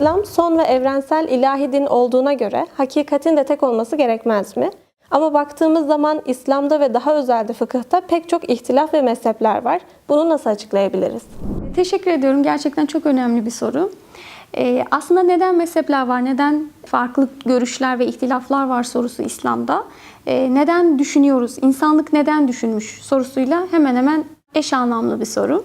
İslam son ve evrensel ilahi din olduğuna göre hakikatin de tek olması gerekmez mi? Ama baktığımız zaman İslam'da ve daha özelde fıkıhta pek çok ihtilaf ve mezhepler var. Bunu nasıl açıklayabiliriz? Teşekkür ediyorum. Gerçekten çok önemli bir soru. Ee, aslında neden mezhepler var, neden farklı görüşler ve ihtilaflar var sorusu İslam'da. Ee, neden düşünüyoruz, insanlık neden düşünmüş sorusuyla hemen hemen eş anlamlı bir soru.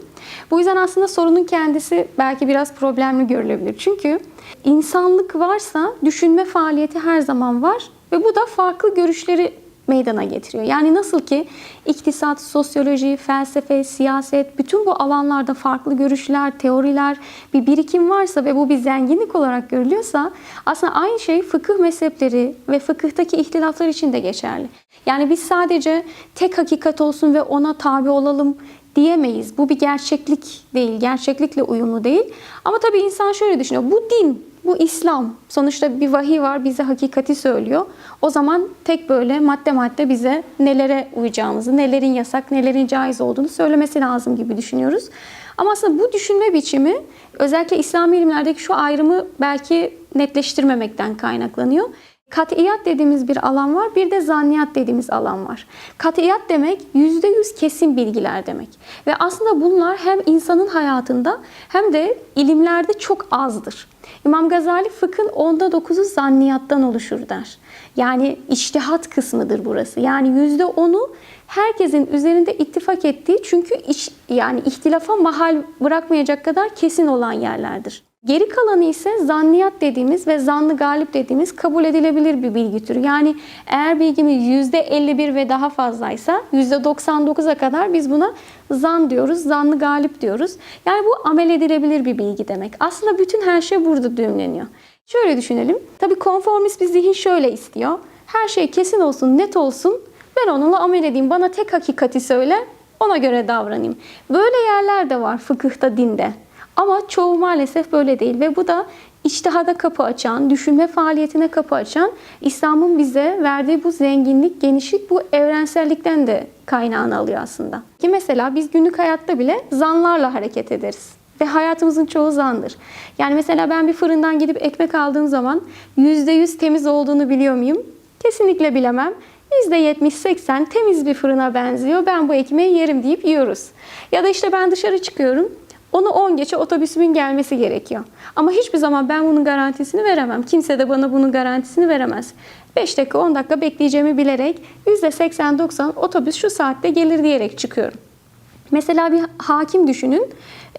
Bu yüzden aslında sorunun kendisi belki biraz problemli görülebilir. Çünkü insanlık varsa düşünme faaliyeti her zaman var ve bu da farklı görüşleri meydana getiriyor. Yani nasıl ki iktisat, sosyoloji, felsefe, siyaset bütün bu alanlarda farklı görüşler, teoriler, bir birikim varsa ve bu bir zenginlik olarak görülüyorsa aslında aynı şey fıkıh mezhepleri ve fıkıhtaki ihtilaflar için de geçerli. Yani biz sadece tek hakikat olsun ve ona tabi olalım diyemeyiz. Bu bir gerçeklik değil, gerçeklikle uyumlu değil. Ama tabii insan şöyle düşünüyor. Bu din, bu İslam. Sonuçta bir vahiy var bize hakikati söylüyor. O zaman tek böyle madde madde bize nelere uyacağımızı, nelerin yasak, nelerin caiz olduğunu söylemesi lazım gibi düşünüyoruz. Ama aslında bu düşünme biçimi özellikle İslami ilimlerdeki şu ayrımı belki netleştirmemekten kaynaklanıyor. Katiyat dediğimiz bir alan var, bir de zanniyat dediğimiz alan var. Katiyat demek yüzde yüz kesin bilgiler demek. Ve aslında bunlar hem insanın hayatında hem de ilimlerde çok azdır. İmam Gazali fıkhın onda dokuzu zanniyattan oluşur der. Yani içtihat kısmıdır burası. Yani yüzde onu herkesin üzerinde ittifak ettiği çünkü iş, yani ihtilafa mahal bırakmayacak kadar kesin olan yerlerdir. Geri kalanı ise zanniyat dediğimiz ve zannı galip dediğimiz kabul edilebilir bir bilgi türü. Yani eğer bilgimiz %51 ve daha fazlaysa %99'a kadar biz buna zan diyoruz, zannı galip diyoruz. Yani bu amel edilebilir bir bilgi demek. Aslında bütün her şey burada düğümleniyor. Şöyle düşünelim. Tabii konformist bir zihin şöyle istiyor. Her şey kesin olsun, net olsun. Ben onunla amel edeyim. Bana tek hakikati söyle, ona göre davranayım. Böyle yerler de var fıkıhta, dinde. Ama çoğu maalesef böyle değil ve bu da içtihada kapı açan, düşünme faaliyetine kapı açan İslam'ın bize verdiği bu zenginlik, genişlik bu evrensellikten de kaynağını alıyor aslında. Ki mesela biz günlük hayatta bile zanlarla hareket ederiz. Ve hayatımızın çoğu zandır. Yani mesela ben bir fırından gidip ekmek aldığım zaman %100 temiz olduğunu biliyor muyum? Kesinlikle bilemem. %70-80 temiz bir fırına benziyor. Ben bu ekmeği yerim deyip yiyoruz. Ya da işte ben dışarı çıkıyorum. Onu 10 geçe otobüsümün gelmesi gerekiyor. Ama hiçbir zaman ben bunun garantisini veremem. Kimse de bana bunun garantisini veremez. 5 dakika 10 dakika bekleyeceğimi bilerek %80-90 otobüs şu saatte gelir diyerek çıkıyorum. Mesela bir hakim düşünün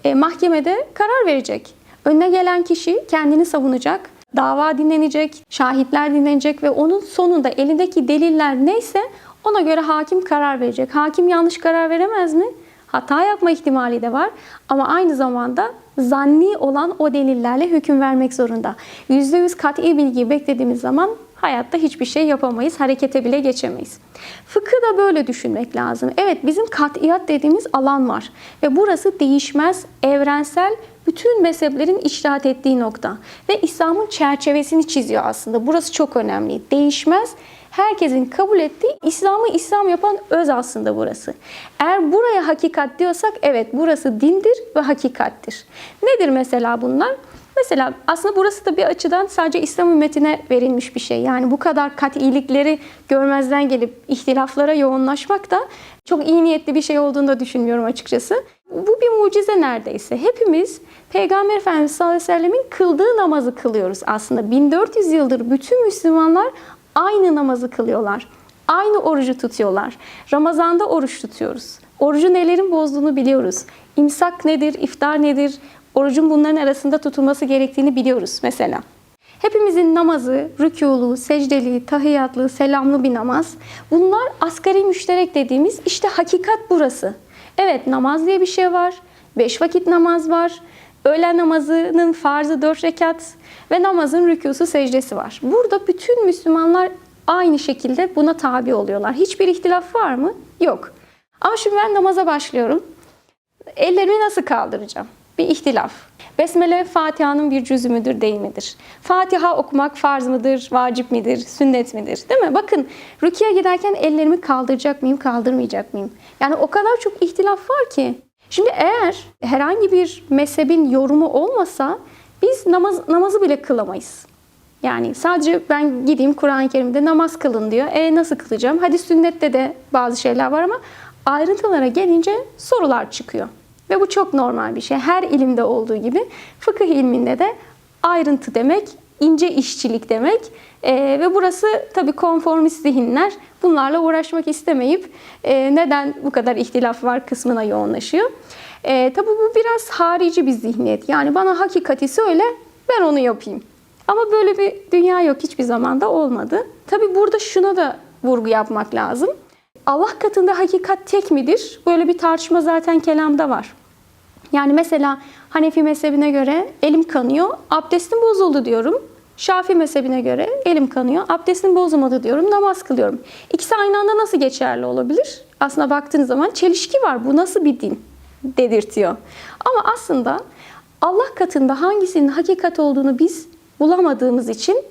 e, mahkemede karar verecek. Önüne gelen kişi kendini savunacak. Dava dinlenecek, şahitler dinlenecek ve onun sonunda elindeki deliller neyse ona göre hakim karar verecek. Hakim yanlış karar veremez mi? Hata yapma ihtimali de var ama aynı zamanda zanni olan o delillerle hüküm vermek zorunda. %100 kat'i bilgiyi beklediğimiz zaman hayatta hiçbir şey yapamayız, harekete bile geçemeyiz. Fıkı da böyle düşünmek lazım. Evet bizim kat'iyat dediğimiz alan var ve burası değişmez, evrensel, bütün mezheplerin iştahat ettiği nokta. Ve İslam'ın çerçevesini çiziyor aslında. Burası çok önemli. Değişmez, herkesin kabul ettiği İslam'ı İslam yapan öz aslında burası. Eğer buraya hakikat diyorsak evet burası dindir ve hakikattir. Nedir mesela bunlar? Mesela aslında burası da bir açıdan sadece İslam ümmetine verilmiş bir şey. Yani bu kadar kat'ilikleri görmezden gelip ihtilaflara yoğunlaşmak da çok iyi niyetli bir şey olduğunu da düşünmüyorum açıkçası. Bu bir mucize neredeyse. Hepimiz Peygamber Efendimiz sallallahu aleyhi ve sellemin kıldığı namazı kılıyoruz aslında. 1400 yıldır bütün Müslümanlar aynı namazı kılıyorlar. Aynı orucu tutuyorlar. Ramazanda oruç tutuyoruz. Orucu nelerin bozduğunu biliyoruz. İmsak nedir, iftar nedir? Orucun bunların arasında tutulması gerektiğini biliyoruz mesela. Hepimizin namazı, rükûlu, secdeli, tahiyyatlı, selamlı bir namaz. Bunlar asgari müşterek dediğimiz işte hakikat burası. Evet namaz diye bir şey var. Beş vakit namaz var. Öğlen namazının farzı dört rekat ve namazın rükûsu secdesi var. Burada bütün Müslümanlar aynı şekilde buna tabi oluyorlar. Hiçbir ihtilaf var mı? Yok. Ama şimdi ben namaza başlıyorum. Ellerimi nasıl kaldıracağım? Bir ihtilaf. Besmele Fatiha'nın bir cüzü müdür değil midir? Fatiha okumak farz mıdır, vacip midir, sünnet midir? Değil mi? Bakın rüküye giderken ellerimi kaldıracak mıyım, kaldırmayacak mıyım? Yani o kadar çok ihtilaf var ki. Şimdi eğer herhangi bir mezhebin yorumu olmasa Biz namaz namazı bile kılamayız. Yani sadece ben gideyim Kur'an-ı Kerim'de namaz kılın diyor. E nasıl kılacağım? Hadi sünnette de bazı şeyler var ama ayrıntılara gelince sorular çıkıyor. Ve bu çok normal bir şey. Her ilimde olduğu gibi fıkıh ilminde de ayrıntı demek, ince işçilik demek. E, ve burası tabii konformist zihinler bunlarla uğraşmak istemeyip e, neden bu kadar ihtilaf var kısmına yoğunlaşıyor. E, tabii bu biraz harici bir zihniyet. Yani bana hakikati söyle ben onu yapayım. Ama böyle bir dünya yok hiçbir zamanda olmadı. Tabii burada şuna da vurgu yapmak lazım. Allah katında hakikat tek midir? Böyle bir tartışma zaten kelamda var. Yani mesela Hanefi mezhebine göre elim kanıyor, abdestim bozuldu diyorum. Şafi mezhebine göre elim kanıyor, abdestim bozulmadı diyorum, namaz kılıyorum. İkisi aynı anda nasıl geçerli olabilir? Aslında baktığınız zaman çelişki var. Bu nasıl bir din? dedirtiyor. Ama aslında Allah katında hangisinin hakikat olduğunu biz bulamadığımız için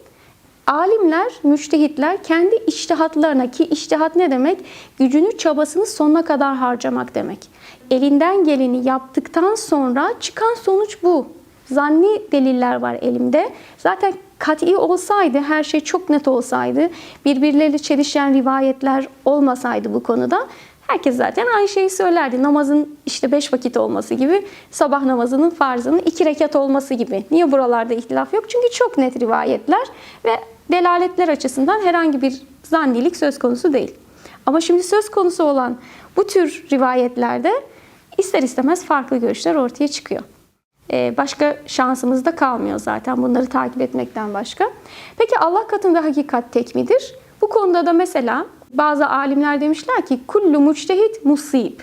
alimler, müştehitler kendi iştihatlarına ki iştihat ne demek? Gücünü, çabasını sonuna kadar harcamak demek. Elinden geleni yaptıktan sonra çıkan sonuç bu. Zanni deliller var elimde. Zaten kat'i olsaydı, her şey çok net olsaydı, birbirleriyle çelişen rivayetler olmasaydı bu konuda Herkes zaten aynı şeyi söylerdi. Namazın işte beş vakit olması gibi, sabah namazının farzının iki rekat olması gibi. Niye buralarda ihtilaf yok? Çünkü çok net rivayetler ve delaletler açısından herhangi bir zannilik söz konusu değil. Ama şimdi söz konusu olan bu tür rivayetlerde ister istemez farklı görüşler ortaya çıkıyor. Ee, başka şansımız da kalmıyor zaten bunları takip etmekten başka. Peki Allah katında hakikat tek midir? Bu konuda da mesela bazı alimler demişler ki kullu müçtehit musib.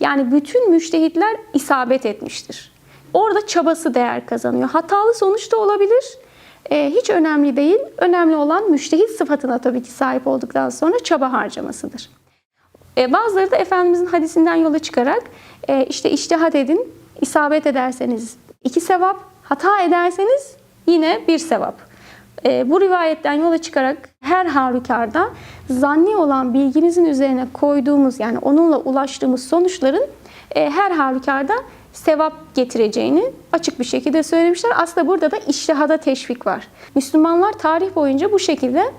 Yani bütün müştehitler isabet etmiştir. Orada çabası değer kazanıyor. Hatalı sonuç da olabilir. Ee, hiç önemli değil. Önemli olan müştehit sıfatına tabii ki sahip olduktan sonra çaba harcamasıdır. Ee, bazıları da Efendimizin hadisinden yola çıkarak e, işte iştihat edin, isabet ederseniz iki sevap, hata ederseniz yine bir sevap. E, bu rivayetten yola çıkarak her halükarda zanni olan bilginizin üzerine koyduğumuz yani onunla ulaştığımız sonuçların e, her halükarda sevap getireceğini açık bir şekilde söylemişler. Aslında burada da iştihada teşvik var. Müslümanlar tarih boyunca bu şekilde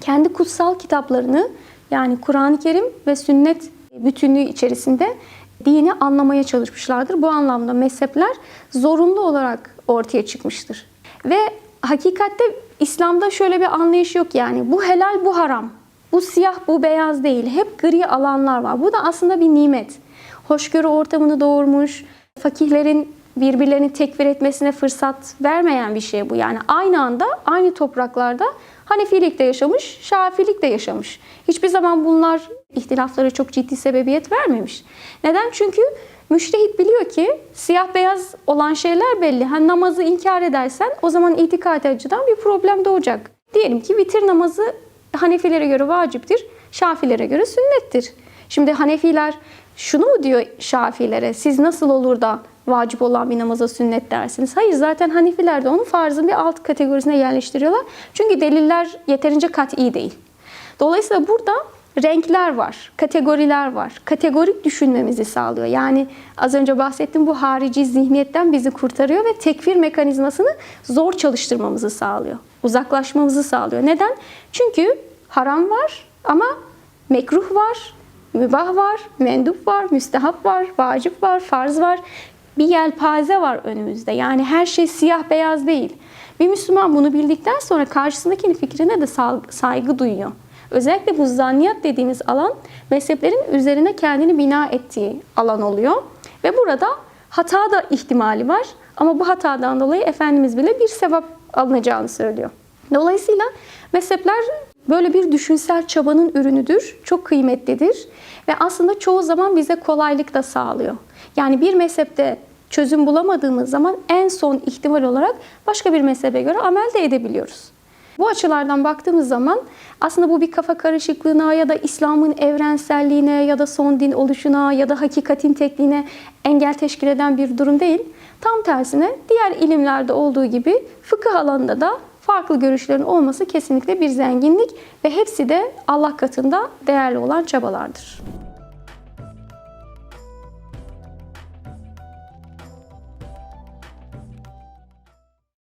kendi kutsal kitaplarını yani Kur'an-ı Kerim ve sünnet bütünlüğü içerisinde dini anlamaya çalışmışlardır. Bu anlamda mezhepler zorunlu olarak ortaya çıkmıştır. Ve hakikatte İslam'da şöyle bir anlayış yok yani bu helal bu haram. Bu siyah bu beyaz değil. Hep gri alanlar var. Bu da aslında bir nimet. Hoşgörü ortamını doğurmuş. Fakihlerin birbirlerini tekfir etmesine fırsat vermeyen bir şey bu. Yani aynı anda aynı topraklarda Hanefilik de yaşamış, Şafilik de yaşamış. Hiçbir zaman bunlar ihtilaflara çok ciddi sebebiyet vermemiş. Neden? Çünkü müştehit biliyor ki siyah beyaz olan şeyler belli. Ha, namazı inkar edersen o zaman itikadi açıdan bir problem doğacak. Diyelim ki vitir namazı Hanefilere göre vaciptir, Şafilere göre sünnettir. Şimdi Hanefiler şunu mu diyor Şafilere? Siz nasıl olur da vacip olan bir namaza sünnet dersiniz? Hayır zaten Hanefiler de onu farzın bir alt kategorisine yerleştiriyorlar. Çünkü deliller yeterince kat'i değil. Dolayısıyla burada renkler var, kategoriler var. Kategorik düşünmemizi sağlıyor. Yani az önce bahsettiğim bu harici zihniyetten bizi kurtarıyor ve tekfir mekanizmasını zor çalıştırmamızı sağlıyor. Uzaklaşmamızı sağlıyor. Neden? Çünkü haram var ama mekruh var, mübah var, mendup var, müstehap var, vacip var, farz var. Bir yelpaze var önümüzde. Yani her şey siyah beyaz değil. Bir Müslüman bunu bildikten sonra karşısındakinin fikrine de saygı duyuyor. Özellikle bu zanniyat dediğimiz alan mezheplerin üzerine kendini bina ettiği alan oluyor. Ve burada hata da ihtimali var. Ama bu hatadan dolayı Efendimiz bile bir sevap alınacağını söylüyor. Dolayısıyla mezhepler böyle bir düşünsel çabanın ürünüdür. Çok kıymetlidir. Ve aslında çoğu zaman bize kolaylık da sağlıyor. Yani bir mezhepte çözüm bulamadığımız zaman en son ihtimal olarak başka bir mezhebe göre amel de edebiliyoruz. Bu açılardan baktığımız zaman aslında bu bir kafa karışıklığına ya da İslam'ın evrenselliğine ya da son din oluşuna ya da hakikatin tekliğine engel teşkil eden bir durum değil. Tam tersine diğer ilimlerde olduğu gibi fıkıh alanında da farklı görüşlerin olması kesinlikle bir zenginlik ve hepsi de Allah katında değerli olan çabalardır.